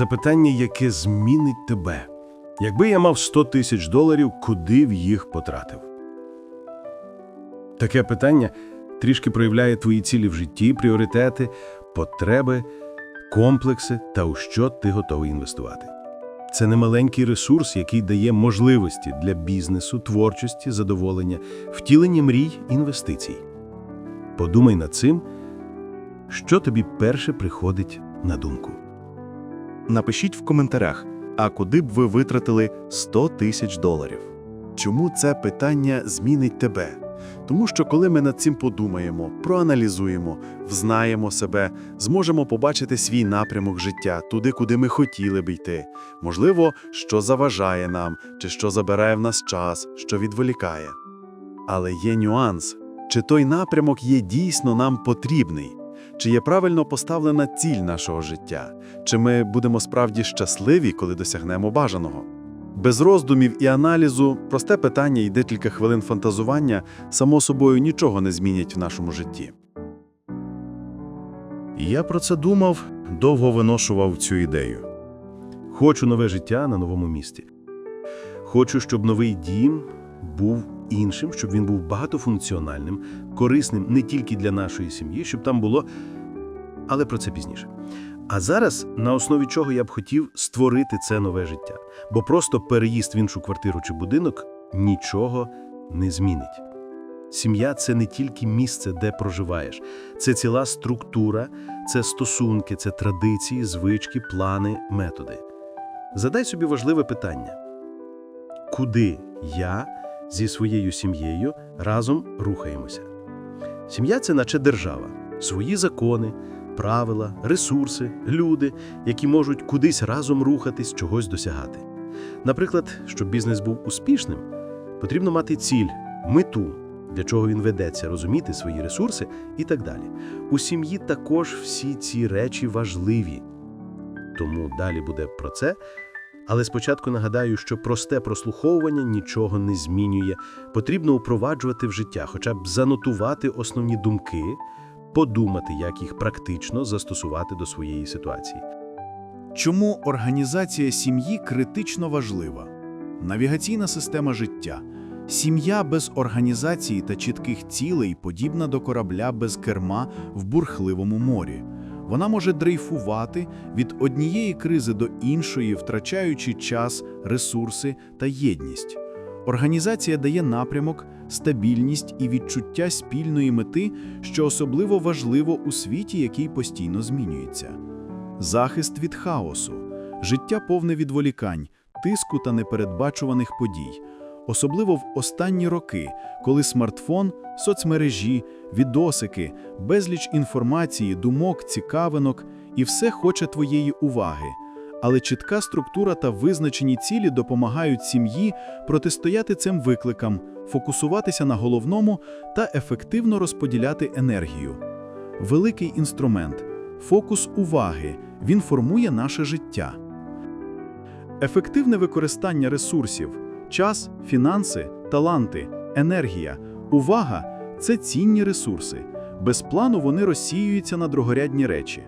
Запитання, яке змінить тебе. Якби я мав 100 тисяч доларів, куди б їх потратив? Таке питання трішки проявляє твої цілі в житті, пріоритети, потреби, комплекси та у що ти готовий інвестувати. Це немаленький ресурс, який дає можливості для бізнесу, творчості, задоволення, втілення мрій, інвестицій. Подумай над цим, що тобі перше приходить на думку. Напишіть в коментарях, а куди б ви витратили 100 тисяч доларів. Чому це питання змінить тебе? Тому що коли ми над цим подумаємо, проаналізуємо, взнаємо себе, зможемо побачити свій напрямок життя туди, куди ми хотіли б йти. Можливо, що заважає нам, чи що забирає в нас час, що відволікає. Але є нюанс: чи той напрямок є дійсно нам потрібний? Чи є правильно поставлена ціль нашого життя? Чи ми будемо справді щасливі, коли досягнемо бажаного? Без роздумів і аналізу просте питання і декілька хвилин фантазування само собою нічого не змінять в нашому житті. Я про це думав, довго виношував цю ідею. Хочу нове життя на новому місці. Хочу, щоб новий дім був іншим, щоб він був багатофункціональним, корисним не тільки для нашої сім'ї, щоб там було. Але про це пізніше. А зараз, на основі чого я б хотів створити це нове життя, бо просто переїзд в іншу квартиру чи будинок нічого не змінить. Сім'я це не тільки місце, де проживаєш, це ціла структура, це стосунки, це традиції, звички, плани, методи. Задай собі важливе питання: куди я зі своєю сім'єю разом рухаємося? Сім'я це наче держава, свої закони, правила, ресурси, люди, які можуть кудись разом рухатись, чогось досягати. Наприклад, щоб бізнес був успішним, потрібно мати ціль, мету, для чого він ведеться, розуміти свої ресурси і так далі. У сім'ї також всі ці речі важливі. Тому далі буде про це. Але спочатку нагадаю, що просте прослуховування нічого не змінює. Потрібно упроваджувати в життя, хоча б занотувати основні думки, подумати, як їх практично застосувати до своєї ситуації. Чому організація сім'ї критично важлива? Навігаційна система життя. Сім'я без організації та чітких цілей подібна до корабля без керма в бурхливому морі. Вона може дрейфувати від однієї кризи до іншої, втрачаючи час, ресурси та єдність. Організація дає напрямок, стабільність і відчуття спільної мети, що особливо важливо у світі, який постійно змінюється. Захист від хаосу, життя повне відволікань, тиску та непередбачуваних подій, особливо в останні роки, коли смартфон, соцмережі, відосики, безліч інформації, думок, цікавинок і все хоче твоєї уваги. Але чітка структура та визначені цілі допомагають сім'ї протистояти цим викликам, фокусуватися на головному та ефективно розподіляти енергію. Великий інструмент фокус уваги. Він формує наше життя. Ефективне використання ресурсів, час, фінанси, таланти, енергія, увага це цінні ресурси. Без плану вони розсіюються на другорядні речі.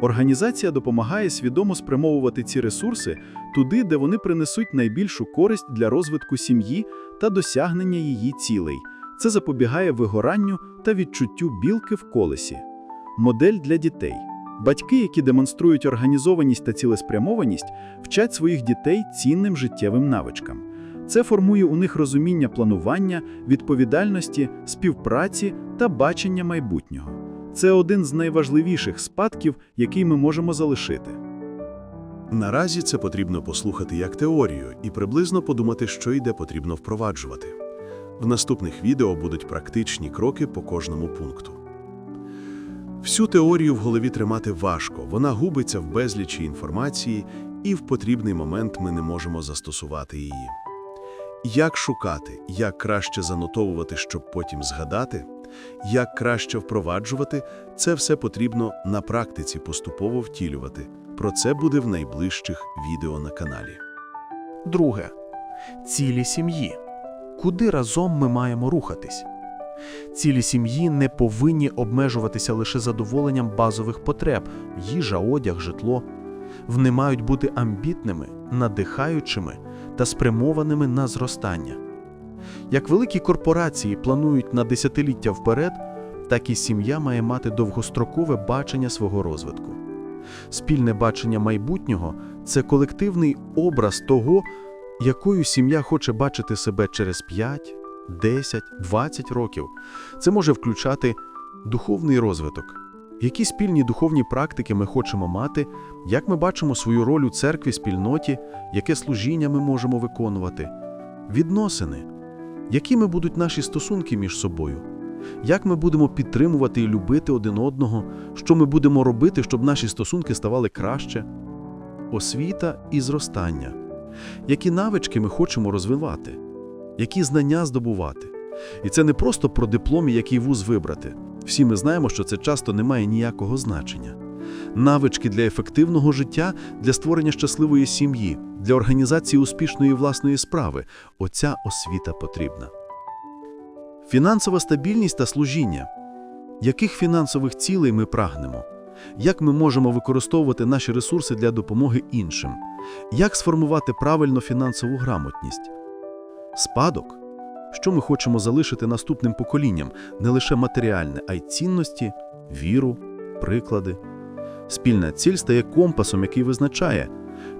Організація допомагає свідомо спрямовувати ці ресурси туди, де вони принесуть найбільшу користь для розвитку сім'ї та досягнення її цілей. Це запобігає вигоранню та відчуттю білки в колесі. Модель для дітей. Батьки, які демонструють організованість та цілеспрямованість, вчать своїх дітей цінним життєвим навичкам. Це формує у них розуміння планування, відповідальності, співпраці та бачення майбутнього. Це один з найважливіших спадків, який ми можемо залишити. Наразі це потрібно послухати як теорію і приблизно подумати, що йде потрібно впроваджувати. В наступних відео будуть практичні кроки по кожному пункту. Всю теорію в голові тримати важко, вона губиться в безлічі інформації, і в потрібний момент ми не можемо застосувати її. Як шукати, як краще занотовувати, щоб потім згадати, як краще впроваджувати, це все потрібно на практиці поступово втілювати. Про це буде в найближчих відео на каналі. Друге цілі сім'ї. Куди разом ми маємо рухатись? Цілі сім'ї не повинні обмежуватися лише задоволенням базових потреб їжа, одяг, житло. Вони мають бути амбітними, надихаючими та спрямованими на зростання. Як великі корпорації планують на десятиліття вперед, так і сім'я має мати довгострокове бачення свого розвитку. Спільне бачення майбутнього це колективний образ того, якою сім'я хоче бачити себе через 5, 10, 20 років. Це може включати духовний розвиток. Які спільні духовні практики ми хочемо мати, як ми бачимо свою роль у церкві, спільноті, яке служіння ми можемо виконувати, відносини, якими будуть наші стосунки між собою, як ми будемо підтримувати і любити один одного, що ми будемо робити, щоб наші стосунки ставали краще, освіта і зростання, які навички ми хочемо розвивати, які знання здобувати. І це не просто про диплом і який вуз вибрати. Всі ми знаємо, що це часто не має ніякого значення. Навички для ефективного життя, для створення щасливої сім'ї, для організації успішної власної справи оця освіта потрібна. Фінансова стабільність та служіння. Яких фінансових цілей ми прагнемо? Як ми можемо використовувати наші ресурси для допомоги іншим? Як сформувати правильно фінансову грамотність? Спадок. Що ми хочемо залишити наступним поколінням не лише матеріальне, а й цінності, віру, приклади. Спільна ціль стає компасом, який визначає,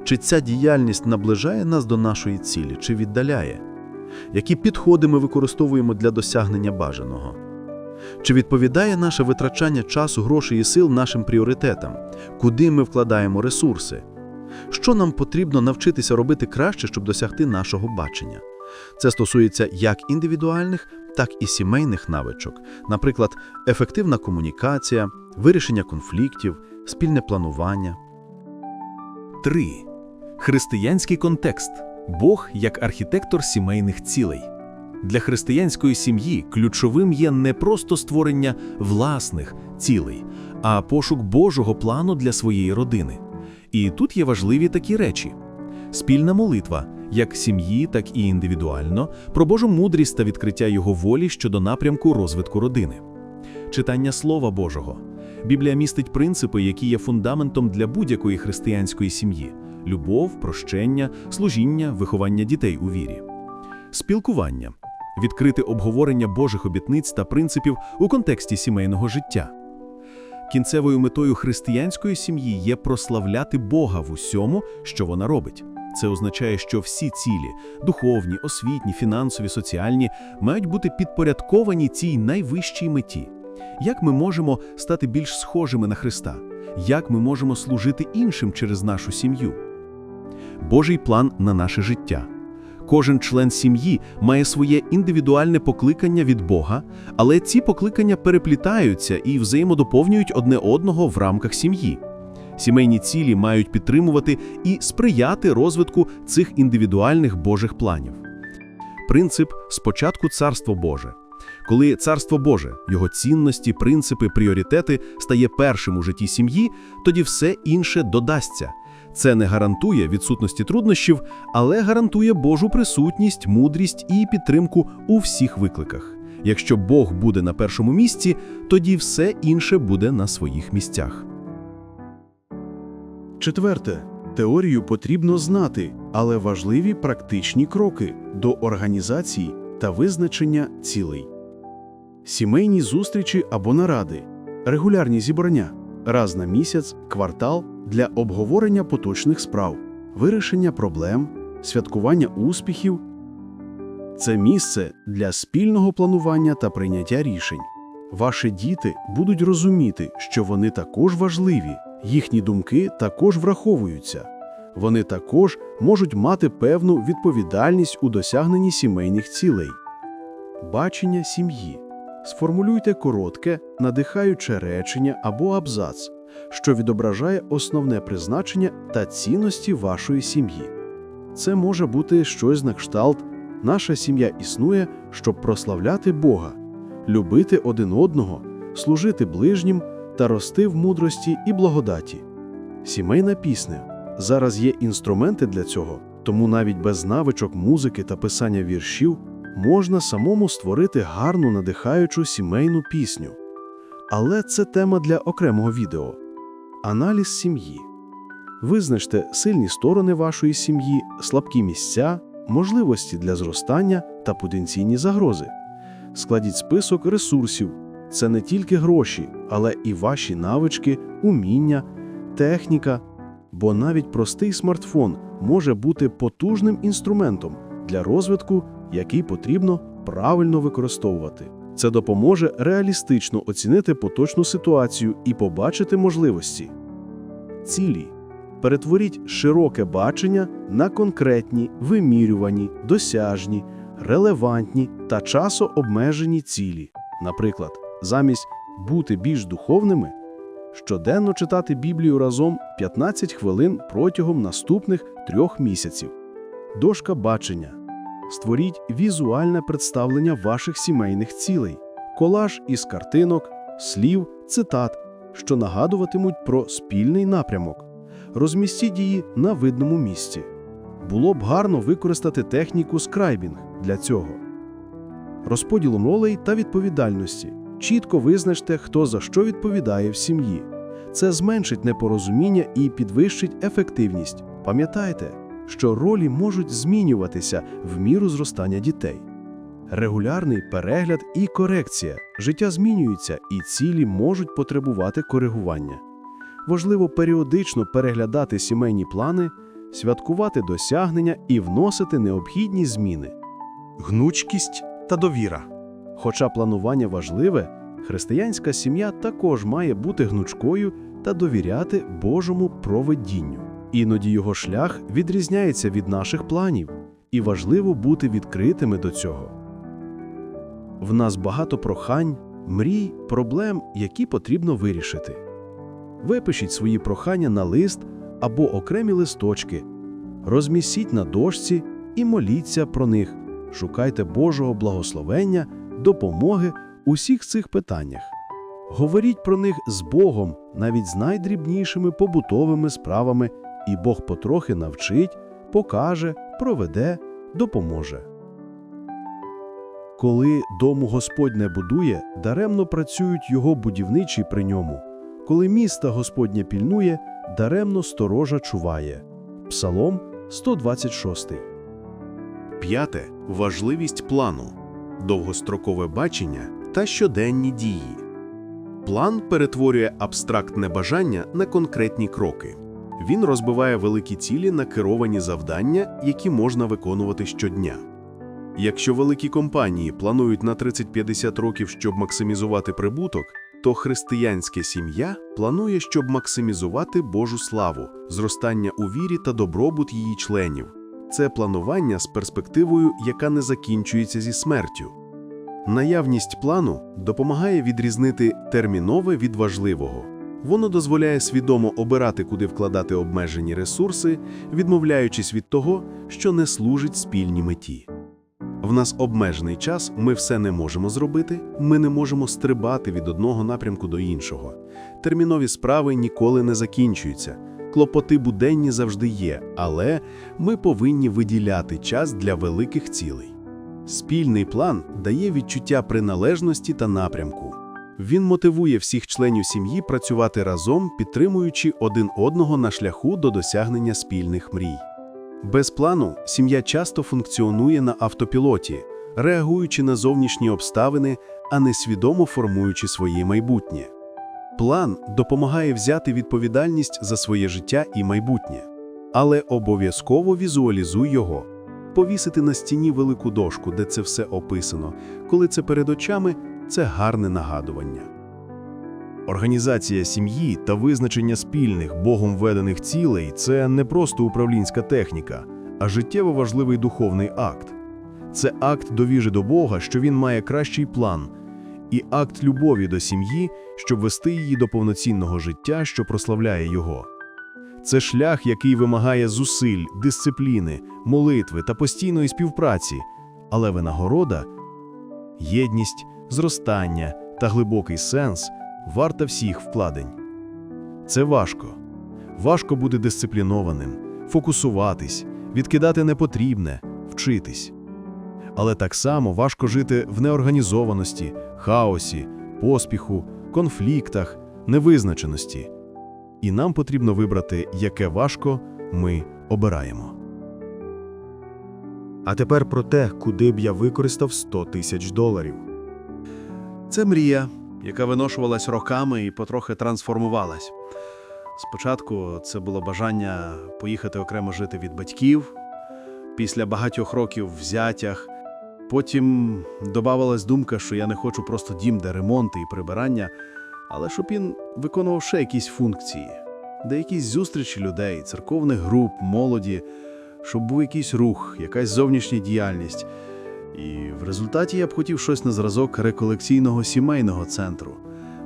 чи ця діяльність наближає нас до нашої цілі, чи віддаляє, які підходи ми використовуємо для досягнення бажаного. Чи відповідає наше витрачання часу, грошей і сил нашим пріоритетам, куди ми вкладаємо ресурси? Що нам потрібно навчитися робити краще, щоб досягти нашого бачення? Це стосується як індивідуальних, так і сімейних навичок, наприклад, ефективна комунікація, вирішення конфліктів, спільне планування. 3. Християнський контекст. Бог як архітектор сімейних цілей. Для християнської сім'ї ключовим є не просто створення власних цілей, а пошук Божого плану для своєї родини. І тут є важливі такі речі: спільна молитва, як сім'ї, так і індивідуально, про Божу мудрість та відкриття Його волі щодо напрямку розвитку родини, читання Слова Божого. Біблія містить принципи, які є фундаментом для будь-якої християнської сім'ї: любов, прощення, служіння, виховання дітей у вірі, спілкування, відкрите обговорення Божих обітниць та принципів у контексті сімейного життя. Кінцевою метою християнської сім'ї є прославляти Бога в усьому, що вона робить. Це означає, що всі цілі духовні, освітні, фінансові, соціальні мають бути підпорядковані цій найвищій меті. Як ми можемо стати більш схожими на Христа? Як ми можемо служити іншим через нашу сім'ю? Божий план на наше життя. Кожен член сім'ї має своє індивідуальне покликання від Бога, але ці покликання переплітаються і взаємодоповнюють одне одного в рамках сім'ї. Сімейні цілі мають підтримувати і сприяти розвитку цих індивідуальних Божих планів. Принцип спочатку Царство Боже. Коли Царство Боже, його цінності, принципи, пріоритети стає першим у житті сім'ї, тоді все інше додасться. Це не гарантує відсутності труднощів, але гарантує Божу присутність, мудрість і підтримку у всіх викликах. Якщо Бог буде на першому місці, тоді все інше буде на своїх місцях. Четверте. Теорію потрібно знати, але важливі практичні кроки до організації та визначення цілей. Сімейні зустрічі або наради, регулярні зібрання, раз на місяць, квартал для обговорення поточних справ, вирішення проблем, святкування успіхів. Це місце для спільного планування та прийняття рішень. Ваші діти будуть розуміти, що вони також важливі, їхні думки також враховуються. Вони також можуть мати певну відповідальність у досягненні сімейних цілей. Бачення сім'ї. Сформулюйте коротке, надихаюче речення або абзац, що відображає основне призначення та цінності вашої сім'ї. Це може бути щось на кшталт «Наша сім'я існує, щоб прославляти Бога, любити один одного, служити ближнім та рости в мудрості і благодаті. Сімейна пісня. Зараз є інструменти для цього, тому навіть без навичок музики та писання віршів можна самому створити гарну надихаючу сімейну пісню. Але це тема для окремого відео. Аналіз сім'ї. Визначте сильні сторони вашої сім'ї, слабкі місця, можливості для зростання та потенційні загрози. Складіть список ресурсів. Це не тільки гроші, але і ваші навички, уміння, техніка. Бо навіть простий смартфон може бути потужним інструментом для розвитку, який потрібно правильно використовувати. Це допоможе реалістично оцінити поточну ситуацію і побачити можливості. Цілі. Перетворіть широке бачення на конкретні, вимірювані, досяжні, релевантні та часообмежені цілі. Наприклад, замість бути більш духовними, щоденно читати Біблію разом 15 хвилин протягом наступних трьох місяців. Дошка бачення. Створіть візуальне представлення ваших сімейних цілей, колаж із картинок, слів, цитат, що нагадуватимуть про спільний напрямок. Розмістіть її на видному місці. Було б гарно використати техніку скрайбінг для цього. Розподілом ролей та відповідальності. Чітко визначте, хто за що відповідає в сім'ї. Це зменшить непорозуміння і підвищить ефективність. Пам'ятайте, що ролі можуть змінюватися в міру зростання дітей. Регулярний перегляд і корекція. Життя змінюється, і цілі можуть потребувати коригування. Важливо періодично переглядати сімейні плани, святкувати досягнення і вносити необхідні зміни. Гнучкість та довіра. Хоча планування важливе, християнська сім'я також має бути гнучкою та довіряти Божому проведінню. Іноді його шлях відрізняється від наших планів, і важливо бути відкритими до цього. В нас багато прохань, мрій, проблем, які потрібно вирішити. Випишіть свої прохання на лист або окремі листочки, розмістіть на дошці і моліться про них. Шукайте Божого благословення, допомоги у всіх цих питаннях. Говоріть про них з Богом, навіть з найдрібнішими побутовими справами, і Бог потрохи навчить, покаже, проведе, допоможе. Коли дому Господь не будує, даремно працюють його будівничі при ньому. Коли міста Господнє пільнує, даремно сторожа чуває. Псалом 126. П'яте важливість плану, довгострокове бачення та щоденні дії. План перетворює абстрактне бажання на конкретні кроки. Він розбиває великі цілі на керовані завдання, які можна виконувати щодня. Якщо великі компанії планують на 30-50 років, щоб максимізувати прибуток, то християнська сім'я планує, щоб максимізувати Божу славу, зростання у вірі та добробут її членів. Це планування з перспективою, яка не закінчується зі смертю. Наявність плану допомагає відрізнити термінове від важливого. Воно дозволяє свідомо обирати, куди вкладати обмежені ресурси, відмовляючись від того, що не служить спільній меті. В нас обмежений час, ми все не можемо зробити, ми не можемо стрибати від одного напрямку до іншого. Термінові справи ніколи не закінчуються. Клопоти буденні завжди є, але ми повинні виділяти час для великих цілей. Спільний план дає відчуття приналежності та напрямку. Він мотивує всіх членів сім'ї працювати разом, підтримуючи один одного на шляху до досягнення спільних мрій. Без плану сім'я часто функціонує на автопілоті, реагуючи на зовнішні обставини, а не свідомо формуючи своє майбутнє. План допомагає взяти відповідальність за своє життя і майбутнє, але обов'язково візуалізуй його. Повісити на стіні велику дошку, де це все описано, коли це перед очами це гарне нагадування. Організація сім'ї та визначення спільних Богом ведених цілей це не просто управлінська техніка, а життєво важливий духовний акт. Це акт довіри до Бога, що він має кращий план, і акт любові до сім'ї, щоб вести її до повноцінного життя, що прославляє його. Це шлях, який вимагає зусиль, дисципліни, молитви та постійної співпраці, але винагорода єдність, зростання та глибокий сенс варта всіх вкладень. Це важко. Важко бути дисциплінованим, фокусуватись, відкидати непотрібне, вчитись. Але так само важко жити в неорганізованості, хаосі, поспіху, конфліктах, невизначеності. І нам потрібно вибрати, яке важко ми обираємо. А тепер про те, куди б я використав 100 тисяч доларів. Це мрія, яка виношувалась роками і потрохи трансформувалась. Спочатку це було бажання поїхати окремо жити від батьків, після багатьох років в зятях. Потім додавалась думка, що я не хочу просто дім, де ремонти і прибирання, але щоб він виконував ще якісь функції, де якісь зустрічі людей, церковних груп, молоді, щоб був якийсь рух, якась зовнішня діяльність. І в результаті я б хотів щось на зразок реколекційного сімейного центру,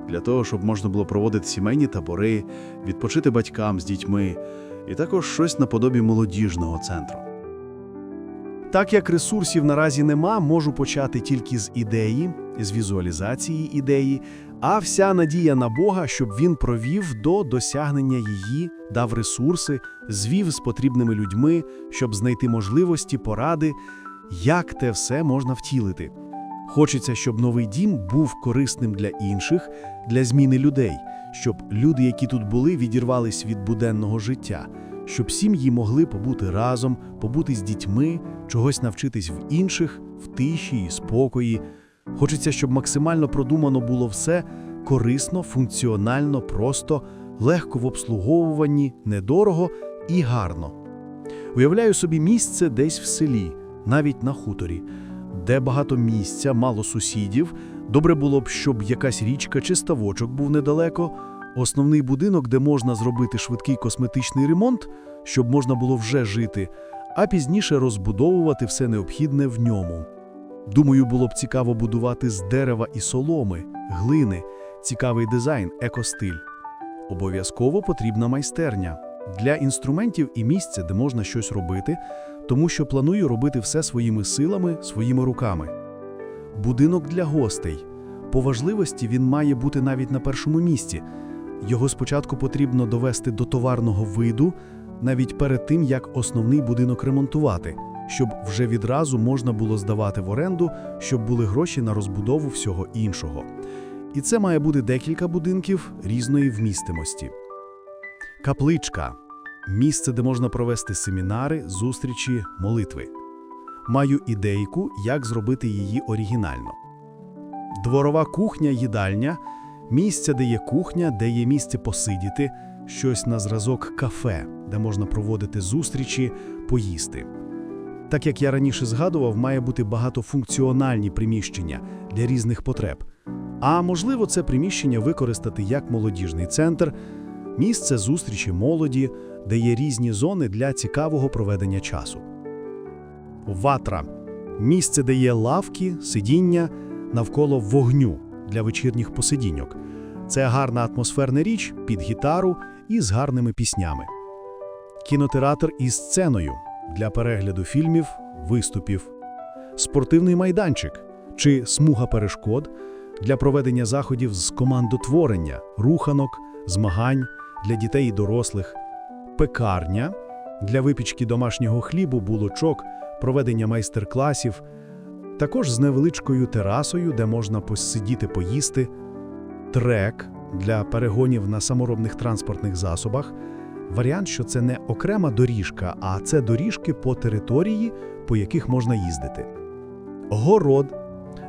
для того, щоб можна було проводити сімейні табори, відпочити батькам з дітьми, і також щось наподобі молодіжного центру. Так як ресурсів наразі нема, можу почати тільки з ідеї, з візуалізації ідеї, а вся надія на Бога, щоб він провів до досягнення її, дав ресурси, звів з потрібними людьми, щоб знайти можливості, поради, як те все можна втілити. Хочеться, щоб новий дім був корисним для інших, для зміни людей, щоб люди, які тут були, відірвались від буденного життя, щоб сім'ї могли побути разом, побути з дітьми, чогось навчитись в інших, в тиші і спокої. Хочеться, щоб максимально продумано було все корисно, функціонально, просто, легко в обслуговуванні, недорого і гарно. Уявляю собі місце десь в селі, навіть на хуторі, де багато місця, мало сусідів. Добре було б, щоб якась річка чи ставочок був недалеко, основний будинок, де можна зробити швидкий косметичний ремонт, щоб можна було вже жити, а пізніше розбудовувати все необхідне в ньому. Думаю, було б цікаво будувати з дерева і соломи, глини, цікавий дизайн, екостиль. Обов'язково потрібна майстерня для інструментів і місце, де можна щось робити, тому що планую робити все своїми силами, своїми руками. Будинок для гостей. По важливості він має бути навіть на першому місці. Його спочатку потрібно довести до товарного виду, навіть перед тим, як основний будинок ремонтувати, щоб вже відразу можна було здавати в оренду, щоб були гроші на розбудову всього іншого. І це має бути декілька будинків різної вмістимості. Капличка місце, де можна провести семінари, зустрічі, молитви. Маю ідейку, як зробити її оригінально. Дворова кухня, їдальня місце, де є кухня, де є місце посидіти, щось на зразок кафе, де можна проводити зустрічі, поїсти. Так як я раніше згадував, має бути багатофункціональні приміщення для різних потреб. А можливо, це приміщення використати як молодіжний центр, місце зустрічі молоді, де є різні зони для цікавого проведення часу. Ватра місце, де є лавки, сидіння навколо вогню для вечірніх посидіньок. Це гарна атмосферна річ під гітару і з гарними піснями. Кінотеатр із сценою для перегляду фільмів, виступів, спортивний майданчик чи смуга перешкод для проведення заходів з командотворення, руханок, змагань для дітей і дорослих, пекарня для випічки домашнього хлібу, булочок, проведення майстер-класів, також з невеличкою терасою, де можна посидіти поїсти, трек для перегонів на саморобних транспортних засобах. Варіант, що це не окрема доріжка, а це доріжки по території, по яких можна їздити. Город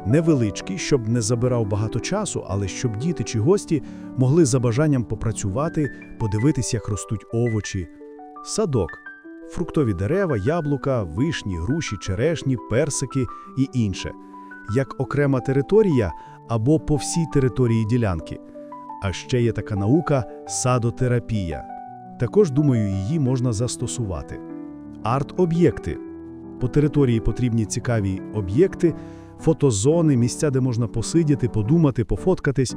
невеличкий, щоб не забирав багато часу, але щоб діти чи гості могли за бажанням попрацювати, подивитись, як ростуть овочі. Садок фруктові дерева, яблука, вишні, груші, черешні, персики і інше, як окрема територія або по всій території ділянки. А ще є така наука садотерапія. Також, думаю, її можна застосувати. Арт-об'єкти. По території потрібні цікаві об'єкти, фотозони, місця, де можна посидіти, подумати, пофоткатись.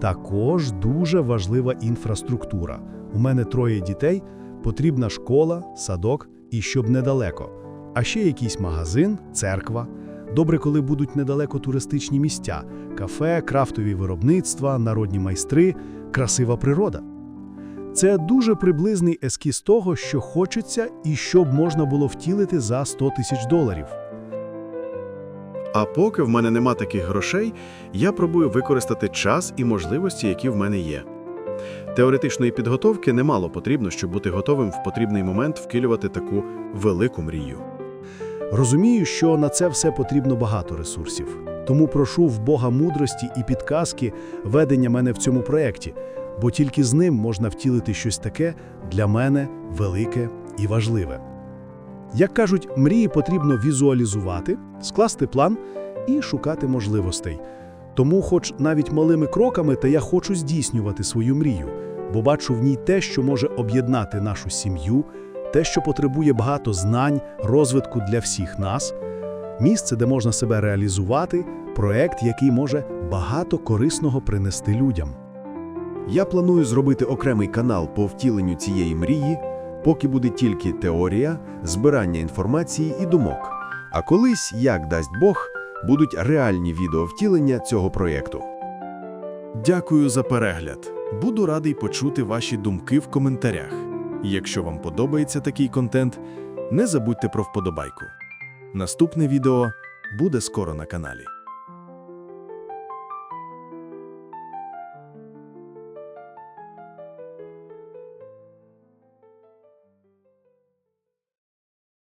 Також дуже важлива інфраструктура. У мене троє дітей, потрібна школа, садок і щоб недалеко. А ще якийсь магазин, церква. Добре, коли будуть недалеко туристичні місця, кафе, крафтові виробництва, народні майстри, красива природа. Це дуже приблизний ескіз того, що хочеться і що б можна було втілити за 100 тисяч доларів. А поки в мене нема таких грошей, я пробую використати час і можливості, які в мене є. Теоретичної підготовки немало потрібно, щоб бути готовим в потрібний момент вкилювати таку велику мрію. Розумію, що на це все потрібно багато ресурсів. Тому прошу в Бога мудрості і підказки ведення мене в цьому проєкті, бо тільки з ним можна втілити щось таке для мене велике і важливе. Як кажуть, мрії потрібно візуалізувати, скласти план і шукати можливостей. Тому, хоч навіть малими кроками, та я хочу здійснювати свою мрію, бо бачу в ній те, що може об'єднати нашу сім'ю, те, що потребує багато знань, розвитку для всіх нас, місце, де можна себе реалізувати, проект, який може багато корисного принести людям. Я планую зробити окремий канал по втіленню цієї мрії, поки буде тільки теорія, збирання інформації і думок. А колись, як дасть Бог, будуть реальні відео втілення цього проєкту. Дякую за перегляд. Буду радий почути ваші думки в коментарях. Якщо вам подобається такий контент, не забудьте про вподобайку. Наступне відео буде скоро на каналі.